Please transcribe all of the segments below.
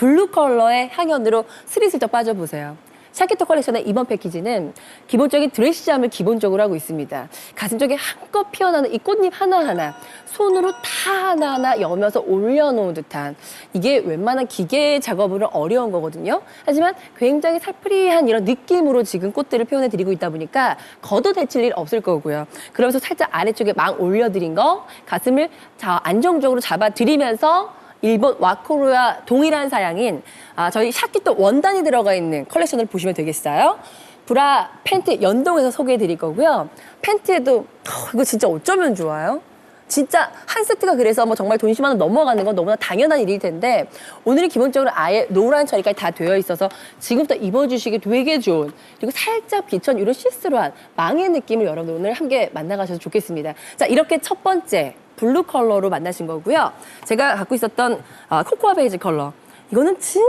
블루 컬러의 향연으로 스리슬쩍 빠져보세요. 샤키토 컬렉션의 이번 패키지는 기본적인 드레시잠을 기본적으로 하고 있습니다. 가슴 쪽에 한껏 피어나는 이 꽃잎 하나하나 손으로 다 하나하나 여며서 올려놓은 듯한 이게 웬만한 기계 작업으로 어려운 거거든요. 하지만 굉장히 살프리한 이런 느낌으로 지금 꽃들을 표현해 드리고 있다 보니까 걷어 대칠 일 없을 거고요. 그러면서 살짝 아래쪽에 막 올려드린 거 가슴을 자 안정적으로 잡아드리면서 일본 와코로와 동일한 사양인 아, 저희 샤키토 원단이 들어가 있는 컬렉션을 보시면 되겠어요. 브라 팬티 연동해서 소개해 드릴 거고요. 팬티에도 어, 이거 진짜 어쩌면 좋아요. 진짜 한 세트가 그래서 뭐 정말 돈 10만 원 넘어가는 건 너무나 당연한 일일 텐데 오늘은 기본적으로 아예 노란 처리까지 다 되어 있어서 지금부터 입어주시기 되게 좋은 그리고 살짝 비천 이런 시스루한 망의 느낌을 여러분 오늘 함께 만나가셔서 좋겠습니다. 자 이렇게 첫 번째 블루 컬러로 만나신 거고요. 제가 갖고 있었던 아, 코코아 베이지 컬러 이거는 진짜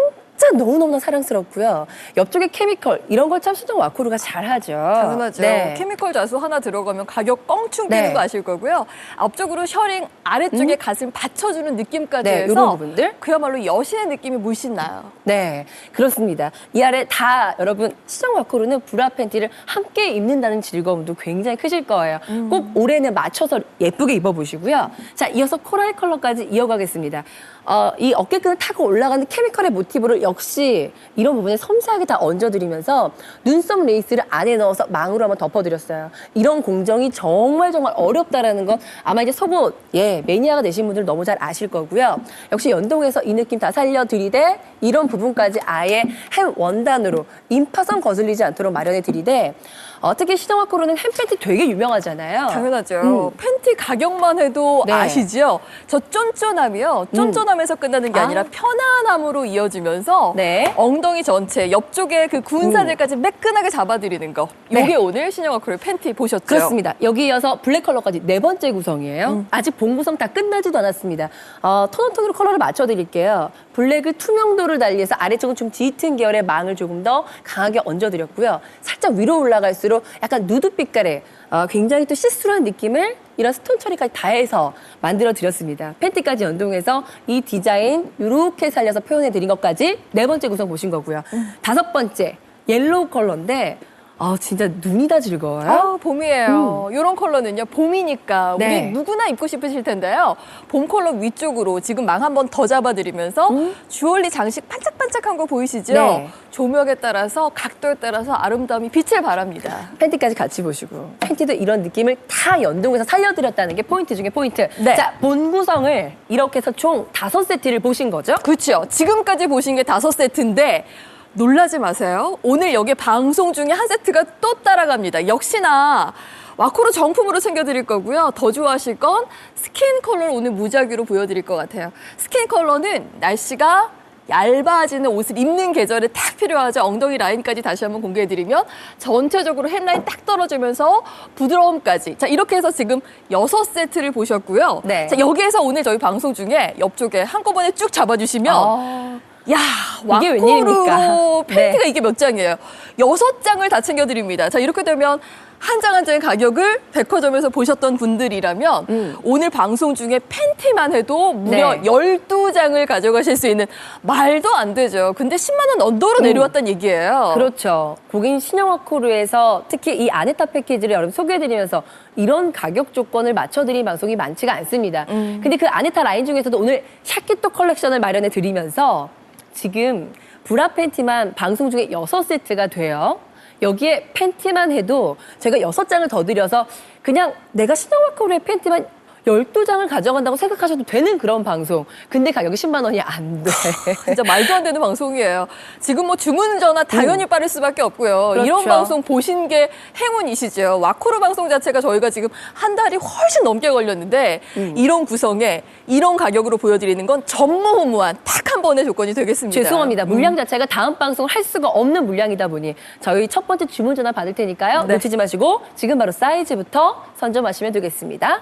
너무너무 사랑스럽고요. 옆쪽에 케미컬 이런 걸 참 수정 와코르가 잘하죠. 당연하죠. 네. 케미컬 자수 하나 들어가면 가격 뻥충 뛰는 네. 거 아실 거고요. 앞쪽으로 셔링, 아래쪽에 가슴 받쳐주는 느낌까지 네, 해서 이런 부분들. 그야말로 여신의 느낌이 물씬 나요. 네, 그렇습니다. 이 아래 다 여러분 시장 와코로는 브라 팬티를 함께 입는다는 즐거움도 굉장히 크실 거예요. 꼭 올해는 맞춰서 예쁘게 입어보시고요. 자, 이어서 코랄 컬러까지 이어가겠습니다. 어, 이 어깨끈을 타고 올라가는 케미컬의 모티브를 역시 이런 부분에 섬세하게 다 얹어드리면서 눈썹 레이스를 안에 넣어서 망으로 한번 덮어드렸어요. 이런 공정이 정말 정말 어렵다라는 건 아마 이제 속옷 예 매니아가 되신 분들 너무 잘 아실 거고요. 역시 연동해서 이 느낌 다 살려드리되 이런 부분까지 아예 햄 원단으로 인파선 거슬리지 않도록 마련해 드리되 어, 특히 시정화 코로는 햄 팬티 되게 유명하잖아요. 당연하죠. 음. 팬티 가격만 해도 네. 아시죠? 저 쫀쫀함이요. 쫀쫀함에서 끝나는 게 아. 아니라 편안함으로 이어지면서 네. 엉덩이 전체 옆쪽에 그 군사들까지 매끈하게 잡아드리는 거. 네. 이게 오늘 신영아 크의 팬티 보셨죠? 그렇습니다. 여기 이어서 블랙 컬러까지 네 번째 구성이에요. 아직 본 구성 다 끝나지도 않았습니다. 어, 톤온톤으로 컬러를 맞춰드릴게요. 블랙을 투명도를 달리해서 아래쪽은 좀 짙은 계열의 망을 조금 더 강하게 얹어드렸고요. 살짝 위로 올라갈수록 약간 누드 빛깔의 어, 굉장히 또 시스루한 느낌을 이런 스톤 처리까지 다 해서 만들어 드렸습니다. 팬티까지 연동해서 이 디자인 이렇게 살려서 표현해 드린 것까지 네 번째 구성 보신 거고요. 다섯 번째 옐로우 컬러인데 아 진짜 눈이 다 즐거워요. 아, 봄이에요. 이런 컬러는요, 봄이니까 우리 음. 네. 누구나 입고 싶으실 텐데요. 봄 컬러 위쪽으로 지금 망 한번 더 잡아드리면서 주얼리 장식 반짝반짝한 거 보이시죠? 음. 네. 조명에 따라서 각도에 따라서 아름다움이 빛을 발합니다. 팬티까지 같이 보시고 팬티도 이런 느낌을 다 연동해서 살려드렸다는 게 포인트 중에 포인트. 네. 자, 본 구성을 이렇게 해서 총 다섯 세트를 보신 거죠? 그렇죠. 지금까지 보신 게 다섯 세트인데 놀라지 마세요. 오늘 여기 방송 중에 한 세트가 또 따라갑니다. 역시나 와코로 정품으로 챙겨드릴 거고요. 더 좋아하실 건 스킨 컬러를 오늘 무작위로 보여드릴 것 같아요. 스킨 컬러는 날씨가 얇아지는 옷을 입는 계절에 딱 필요하죠. 엉덩이 라인까지 다시 한번 공개해드리면 전체적으로 햄라인 딱 떨어지면서 부드러움까지. 자, 이렇게 해서 지금 여섯 세트를 보셨고요. 네. 자, 여기에서 오늘 저희 방송 중에 옆쪽에 한꺼번에 쭉 잡아주시면 아, 야, 이게 웬일입니까? 팬티가 네. 이게 몇 장이에요? 여섯 장을 다 챙겨드립니다. 자, 이렇게 되면 한장한 장의 가격을 백화점에서 보셨던 분들이라면 음. 오늘 방송 중에 팬티만 해도 무려 네. 열두 장을 가져가실 수 있는 말도 안 되죠. 근데 10만 원 언더로 내려왔다는 얘기예요. 그렇죠. 고객 신영화 코르에서 특히 이 아네타 패키지를 여러분 소개해드리면서 이런 가격 조건을 맞춰드린 방송이 많지가 않습니다. 음. 근데 그 아네타 라인 중에서도 오늘 샤키토 컬렉션을 마련해 드리면서 지금 브라 팬티만 방송 중에 여섯 세트가 돼요. 여기에 팬티만 해도 제가 여섯 장을 더 드려서 그냥 내가 신영화 코르의 팬티만 12장을 가져간다고 생각하셔도 되는 그런 방송. 근데 가격이 10만 원이 안 돼. 진짜 말도 안 되는 방송이에요. 지금 뭐 주문 전화 당연히 빠를 수밖에 없고요. 음. 그렇죠. 이런 방송 보신 게 행운이시죠. 와코로 방송 자체가 저희가 지금 한 달이 훨씬 넘게 걸렸는데 음. 이런 구성에 이런 가격으로 보여드리는 건 전무후무한 딱 한 번의 조건이 되겠습니다. 죄송합니다. 음. 물량 자체가 다음 방송을 할 수가 없는 물량이다 보니 저희 첫 번째 주문 전화 받을 테니까요. 네. 놓치지 마시고 지금 바로 사이즈부터 선점하시면 되겠습니다.